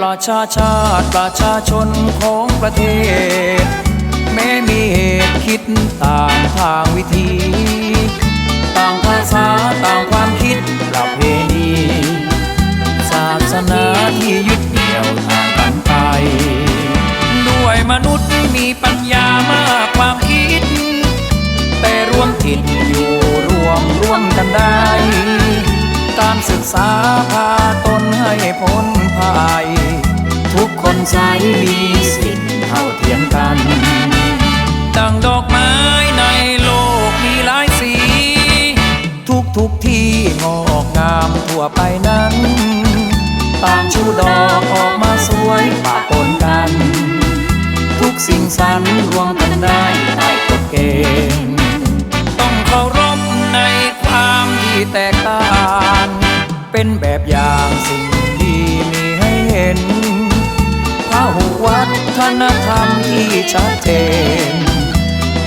ประชาชาติประชาชนของประเทศ แม้มีเหตุคิดต่างทางวิธี ต่างภาษาต่างความคิดประเพณีศาสนาที่ยึดเหนี่ยวทางกันไป ด้วยมนุษย์มีปัญญามากความคิด แต่รวมจิตอยู่รวมร่วมกันได้ การศึกษาพาตนให้พ้นภัยทุกคน ใช้มีสิทธิ์เท่าเทียมกัน ดังดอกไม้ในโลกมีหลายสี ทุกทุกที่งอกงามทั่วไปนั้นต่างชูดอกออกมาสวยปะปนกัน ทุกสิ่งสรรรวมกันได้ใต้กฎเกณฑ์ต้องเคารพในความที่แตกต่าง เป็นแบบอย่างสิ่งดีมีให้เห็น วัฒนธรรมที่ชัดเจน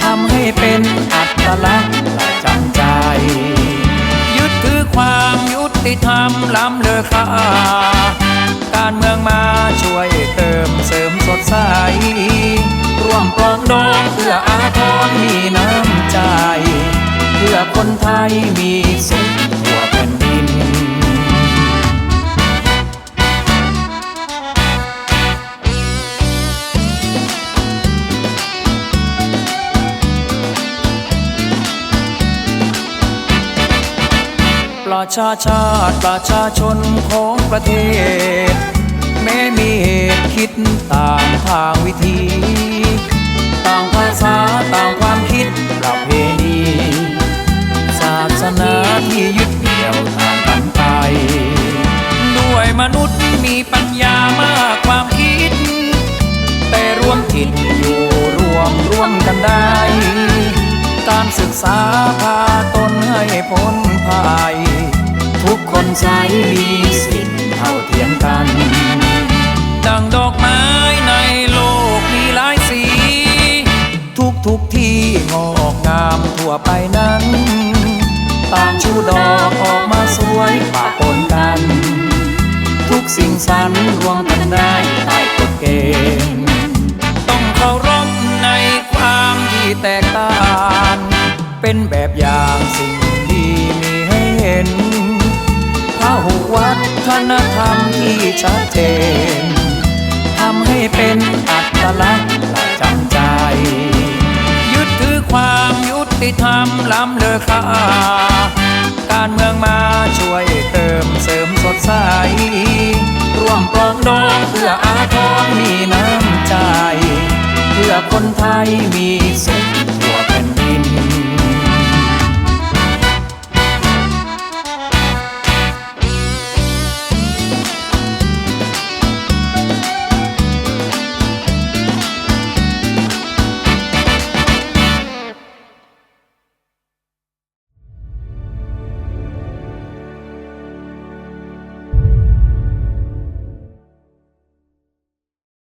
ทำให้เป็นอัตลักษณ์ประจำใจ ยึดถือความยุติธรรมล้ำเลอค่าการเมืองมาช่วยเติมเสริมสดใส ร่วมปรองดองเพื่ออาทรมีน้ำใจ เพื่อคนไทยมีสุข ประชาชาติประชาชนของประเทศ แม้มีเหตุคิดต่างทางวิธี ต่างภาษาต่างความคิดประเพณีศาสนาที่ยึดเหนี่ยวทางกันไป ด้วยมนุษย์มีปัญญามากความคิด แต่รวมจิตอยู่รวมร่วมกันได้การศึกษาพาตนให้พ้นภัย ใช้มีสิทธิ์เท่าเทียมกัน ดังดอกไม้ในโลกมีหลายสี ทุกทุกที่งอกงามทั่วไปนั้น ต่างชูดอกออกมาสวยปะปนกัน ทุกสิ่งสรรรวมกันได้ใต้กฎเกณฑ์ นธรรมที่ชัดเจนทำให้เป็นอัตลักษณ์ประจำใจ ยึดถือความยุติธรรมล้ำเลอค่าการเมืองมาช่วยเติมเสริมสดใส ร่วมปรองดองเพื่ออาทรมีน้ำใจ เพื่อคนไทยมี